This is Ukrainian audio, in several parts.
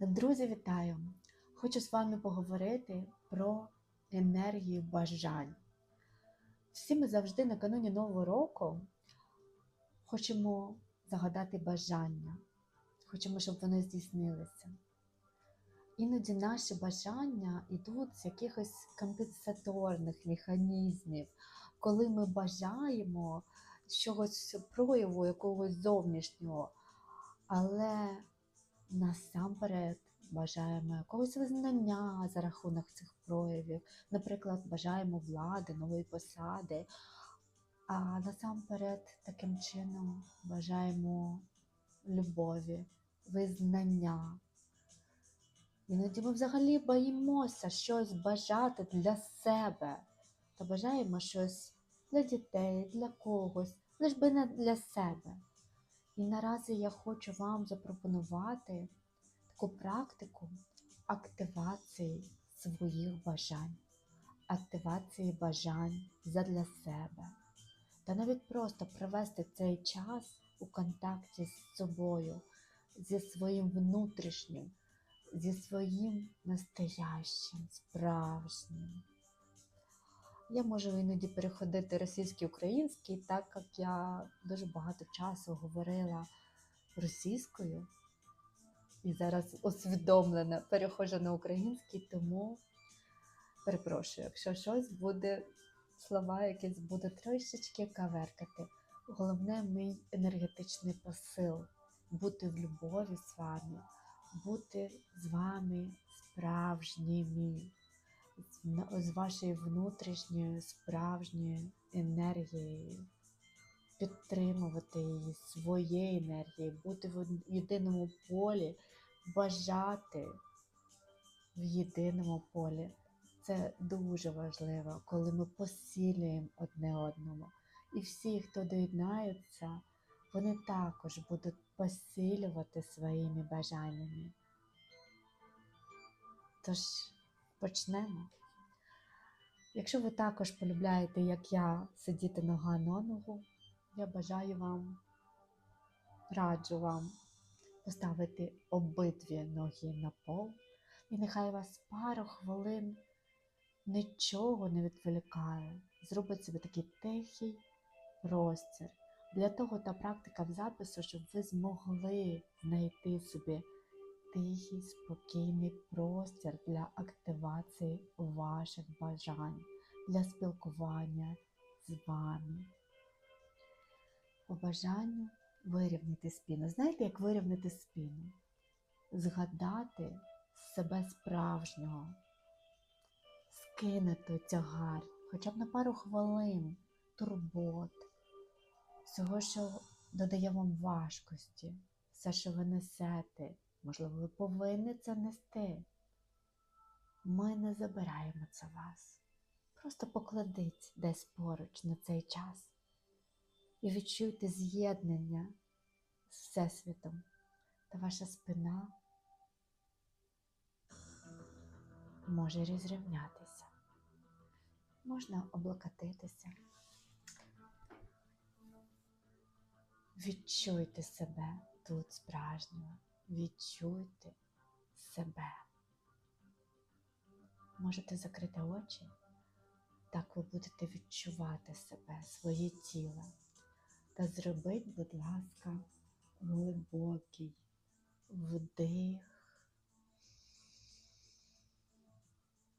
Друзі, вітаю! Хочу з вами поговорити про енергію бажань. Всі ми завжди накануні Нового року хочемо загадати бажання, хочемо, щоб вони здійснилися. Іноді наші бажання йдуть з якихось компенсаторних механізмів, коли ми бажаємо чогось прояву, якогось зовнішнього, але насамперед бажаємо якогось визнання за рахунок цих проявів. Наприклад, бажаємо влади, нової посади. А насамперед, таким чином бажаємо любові, визнання. Іноді ми взагалі боїмося щось бажати для себе. Та бажаємо щось для дітей, для когось, лиш би не для себе. І наразі я хочу вам запропонувати таку практику активації своїх бажань, активації бажань задля себе. Та навіть просто провести цей час у контакті з собою, зі своїм внутрішнім, зі своїм настоящим, справжнім. Я можу іноді переходити російський український, так як я дуже багато часу говорила російською і зараз усвідомлена переходжу на український, тому перепрошую, якщо щось буде, слова якісь буде трошечки каверкати. Головне мій енергетичний посил бути в любові з вами, бути з вами справжніми з вашою внутрішньою справжньою енергією, підтримувати її своєю енергією, бути в єдиному полі, бажати в єдиному полі. Це дуже важливо, коли ми посилюємо одне одному. І всі, хто доєднаються, вони також будуть посилювати своїми бажаннями. Тож, Почнемо. Якщо ви також полюбляєте, як я, сидіти нога на ногу, я бажаю вам, раджу вам поставити обидві ноги на пол, і нехай вас пару хвилин нічого не відволікає. Зробить собі такий тихий простір. Для того та практика в запису, щоб ви змогли знайти собі тихий, спокійний простір для активації ваших бажань, для спілкування з вами. По бажанню вирівняти спину. Знаєте, як вирівняти спину? Згадати себе справжнього, скинути тягар, хоча б на пару хвилин, турбот, всього, що додає вам важкості, все, що ви несете. Можливо, ви повинні це нести. Ми не забираємо це вас. Просто покладіть десь поруч на цей час і відчуйте з'єднання з Всесвітом та ваша спина може розрівнятися. Можна облокотитися. Відчуйте себе тут справжнього відчуйте себе. Можете закрити очі, так ви будете відчувати себе, своє тіло. Та зробіть, будь ласка, глибокий вдих.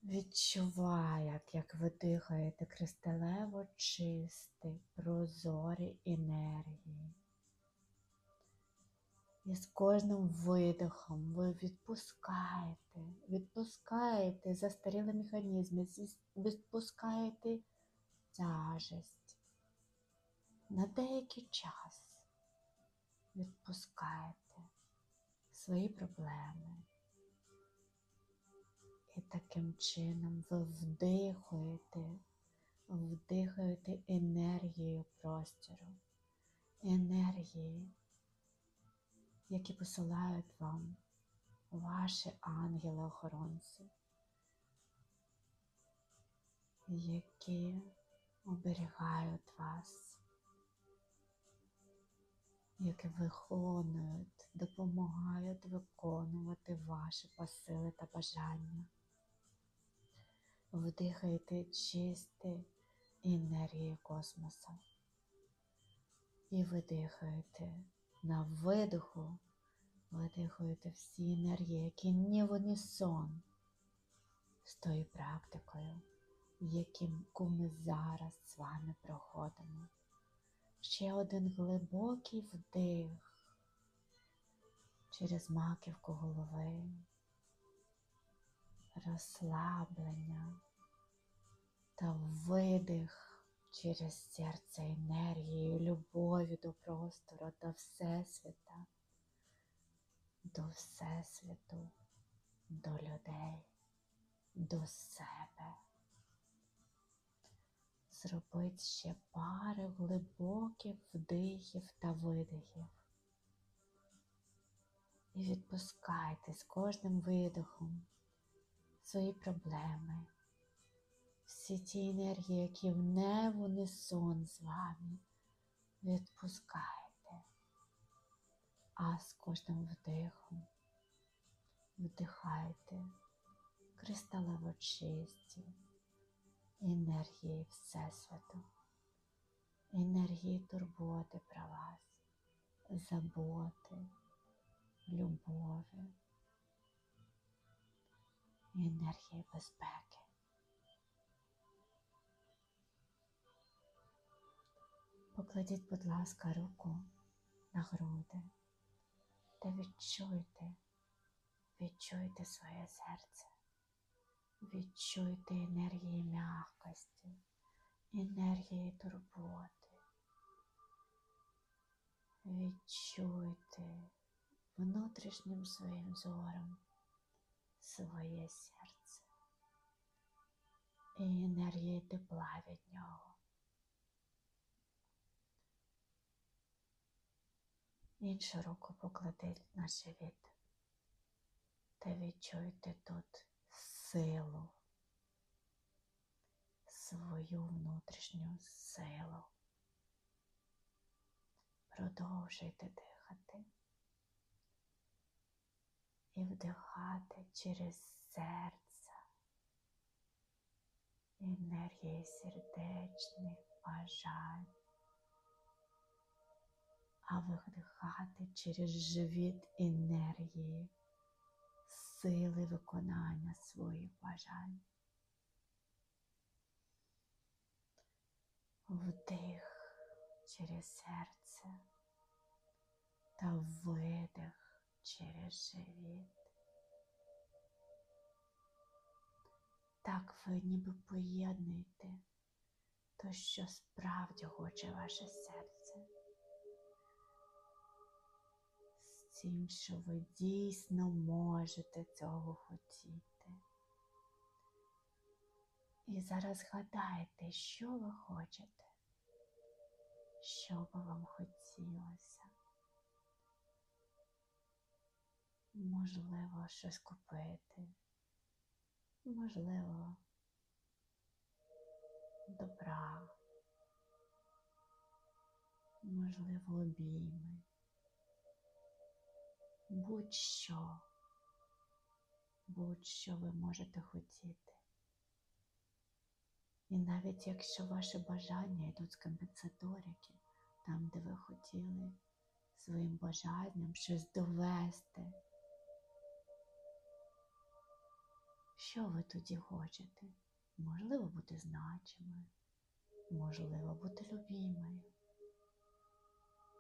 Відчуває, як ви дихаєте кристалево чистий, прозорий енергії. І з кожним видихом ви відпускаєте, відпускаєте застарілі механізми, відпускаєте тяжесть. На деякий час відпускаєте свої проблеми. І таким чином ви вдихуєте, вдихаєте енергію простору, енергії які посилають вам ваші ангели-охоронці, які оберігають вас. які виконують, допомагають виконувати ваші посили та бажання. Вдихайте чисті енергії космоса і видихаєте на видиху, видихаєте всі енергії, які не в унісон з тою практикою, яку ми зараз з вами проходимо. Ще один глибокий вдих через маківку голови, розслаблення та видих через серце енергії, любові до простору, до Всесвіта, до Всесвіту, до людей, до себе. Зробіть ще пару глибоких вдихів та видихів. І відпускайте з кожним видихом свої проблеми, всі ті енергії, які не в унисон з вами, відпускайте, а з кожним вдихом вдихайте кристалево чисті енергії Всесвіту, енергії турботи про вас, заботи, любові, енергії безпеки. Покладіть, будь ласка, руку на груди та відчуйте, відчуйте своє серце. Відчуйте енергії м'якості, енергії турботи. Відчуйте внутрішнім своїм зором своє серце і енергії тепла від нього. Іншу руку покладіть на живіт та відчуйте тут силу, свою внутрішню силу. Продовжуйте дихати і вдихати через серце енергії сердечних бажань, а видихати через живіт енергії сили виконання своїх бажань. Вдих через серце та видих через живіт. Так ви ніби поєднуєте то, що справді хоче ваше серце. Тим, що ви дійсно можете цього хотіти. І зараз гадайте, що ви хочете, що би вам хотілося. Можливо, щось купити, можливо, добра, можливо, обійми, будь-що, будь-що ви можете хотіти. І навіть якщо ваші бажання йдуть з компенсаторики, там, де ви хотіли своїм бажанням щось довести, що ви тоді хочете? Можливо, бути значимою, можливо, бути любімою,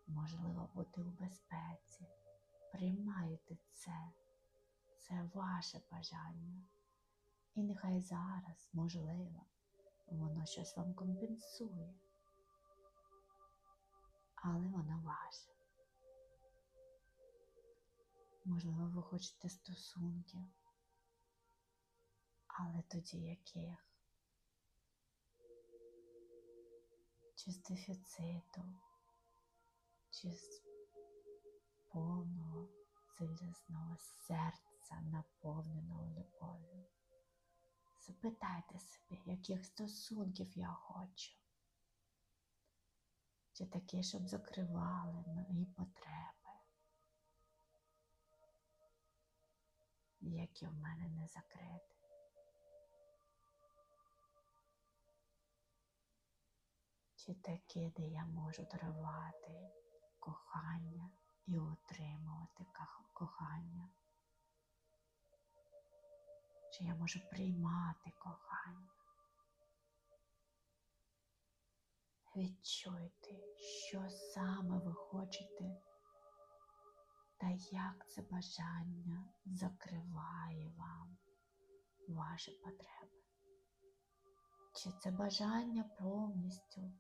можливо, бути у безпеці. Приймайте це, це ваше бажання. І нехай зараз, можливо, воно щось вам компенсує, але воно ваше. Можливо, ви хочете стосунків, але тоді яких? Чи з дефіциту, чи з повного цілісного серця, наповненого любов'ю. Запитайте собі, яких стосунків я хочу. чи такі, щоб закривали мої потреби, які в мене не закриті. Чи такі, де я можу дарувати кохання і отримувати кохання? Чи я можу приймати кохання? Відчуйте, що саме ви хочете та як це бажання закриває вам ваші потреби. Чи це бажання повністю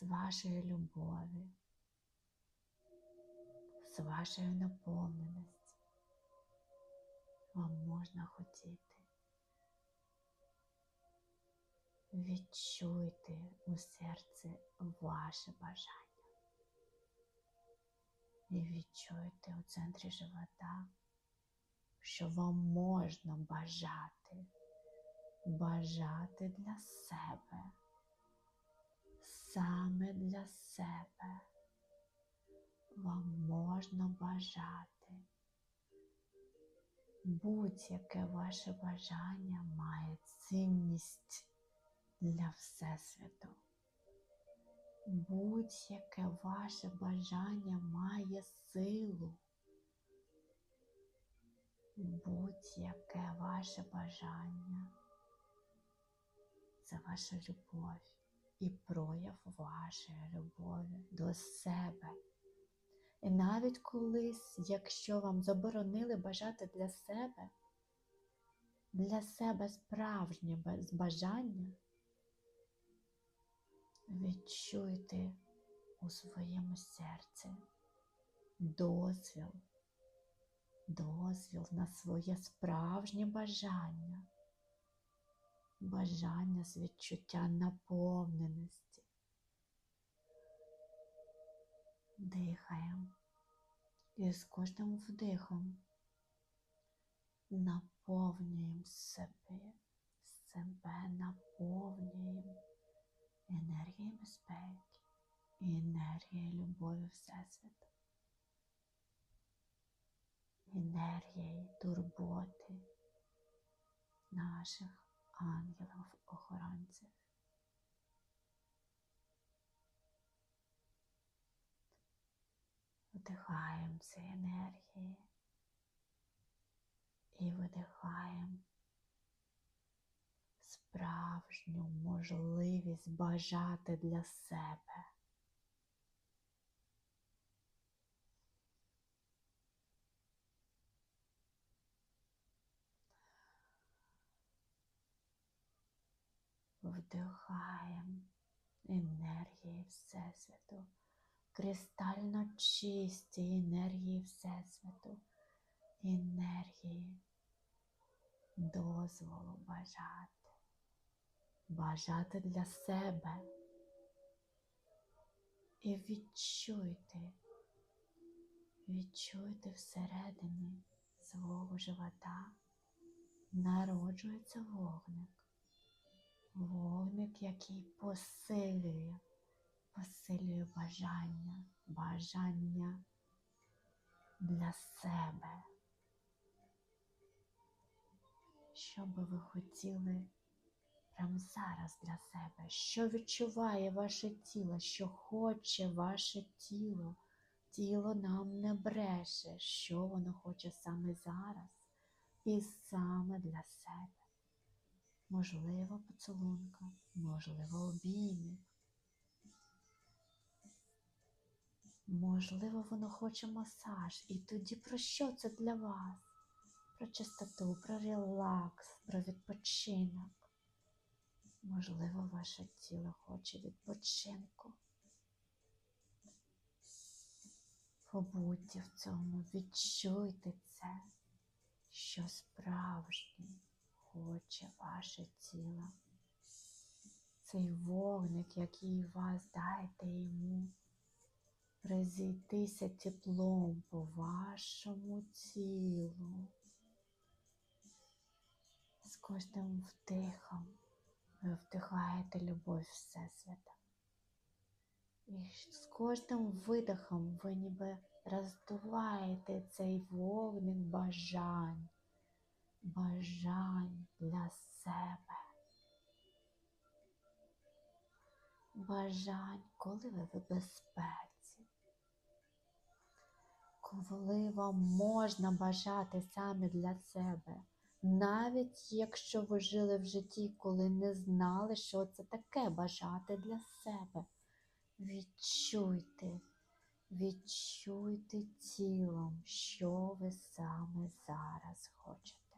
з вашої любові, з вашої наповненості вам можна хотіти. Відчуйте у серці ваше бажання. І відчуйте у центрі живота, що вам можна бажати, бажати для себе, саме для себе. Можна бажати. Будь-яке ваше бажання має цінність для Всесвіту. Будь-яке ваше бажання має силу. Будь-яке ваше бажання це ваша любов і прояв вашої любові до себе. І навіть колись, якщо вам заборонили бажати для себе, для себе справжнє бажання, відчуйте у своєму серці дозвіл, дозвіл на своє справжнє бажання, бажання з відчуття наповненості. Дихаємо і з кожним вдихом наповнюємо себе, себе наповнюємо енергією безпеки і енергією любові Всесвіту, енергією турботи наших ангелів-охоронців. Вдихаємо ці енергії і видихаємо справжню можливість бажати для себе. Вдихаємо енергії Всесвіту, кристально чисті енергії Всесвіту, енергії дозволу бажати, бажати для себе. І відчуйте, відчуйте всередині свого живота народжується вогник. Вогник, який посилює, посилює бажання, бажання для себе. Що би ви хотіли прямо зараз для себе? Що відчуває ваше тіло, що хоче ваше тіло? Тіло нам не бреше, що воно хоче саме зараз і саме для себе. Можливо, поцілунка, можливо, обійми. Можливо, воно хоче масаж. І тоді про що це для вас? Про чистоту, про релакс, про відпочинок. Можливо, ваше тіло хоче відпочинку. Побудьте в цьому, відчуйте це, що справжнє хоче ваше тіло. Цей вогник, який вас, дайте йому розійтися теплом по вашому тілу. З кожним вдихом ви вдихаєте любов Всесвіта. І з кожним видихом ви ніби роздуваєте цей вогник бажань, бажань для себе. Бажань, коли ви в безпеці, коли вам можна бажати саме для себе, навіть якщо ви жили в житті, коли не знали, що це таке бажати для себе. Відчуйте, відчуйте тілом, що ви саме зараз хочете.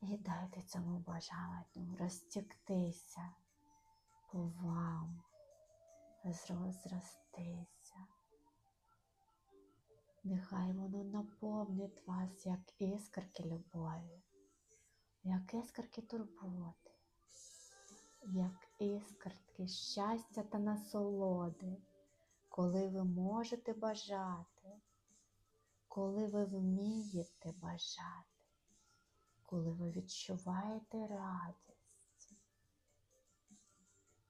І дайте цьому бажанню розтіктися по вам, розростися. Нехай воно наповнить вас як іскорки любові, як іскорки турботи, як іскорки щастя та насолоди, коли ви можете бажати, коли ви вмієте бажати коли ви відчуваєте радість.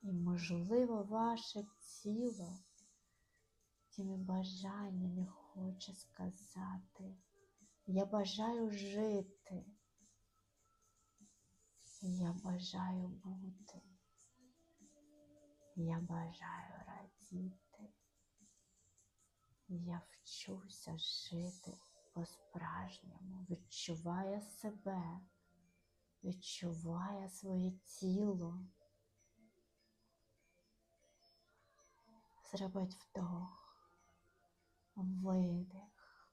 І, можливо, ваше тіло тими бажаннями хоче сказати, я бажаю жити, я бажаю бути, я бажаю радіти, я вчуся жити по-справжньому. Відчуває себе, відчуває своє тіло. Зробить вдох, видих.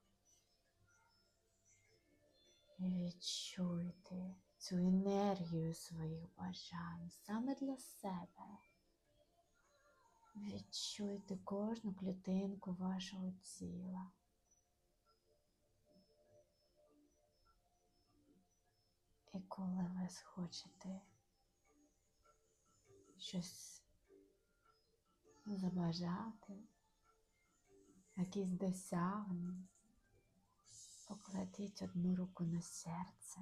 І відчуйте цю енергію своїх бажань саме для себе. Відчуйте кожну клітинку вашого тіла. І коли ви схочете щось забажати, якісь досягнення, покладіть одну руку на серце,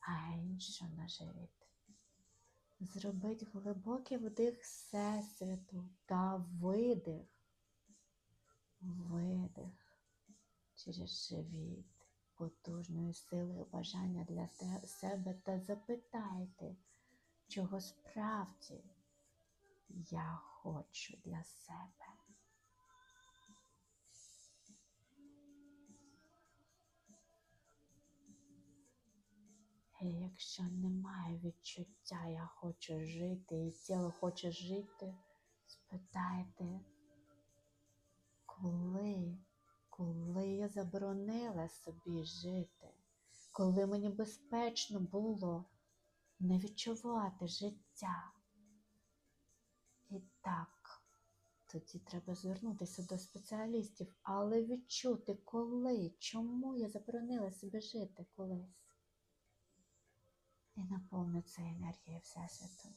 а іншу на живіт. Зробіть глибокий вдих Всесвіту та видих, видих через живіт потужною силою бажання для себе та запитайте, чого справді я хочу для себе. Якщо немає відчуття, я хочу жити, і тіло хоче жити, спитайте, коли коли я заборонила собі жити, коли мені безпечно було не відчувати життя. І так, тоді треба звернутися до спеціалістів, але відчути, коли, чому я заборонила собі жити колись. І наповнити це енергією Всесвіту.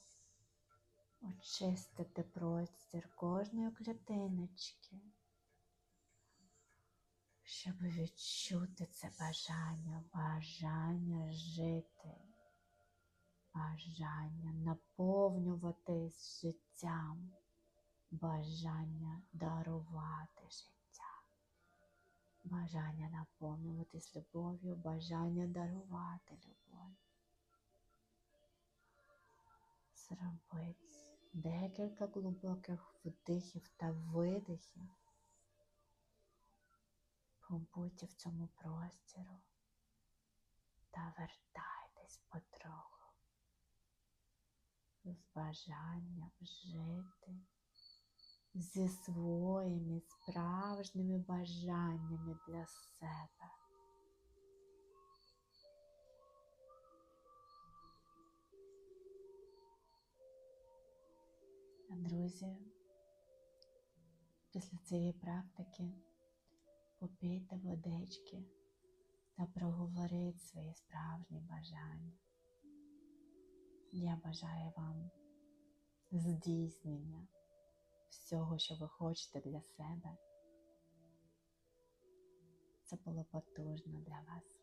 Очистити простір кожної клітиночки щоб відчути це бажання, бажання жити, бажання наповнюватись життям, бажання дарувати життя, бажання наповнюватись любов'ю, бажання дарувати любов. Зробити декілька глибоких вдихів та видихів. Побудьте в цьому простіру та вертайтесь потроху з бажанням жити зі своїми справжніми бажаннями для себе. Друзі, після цієї практики попийте водички та проговоріть свої справжні бажання. Я бажаю вам здійснення всього, що ви хочете для себе. Це було потужно для вас.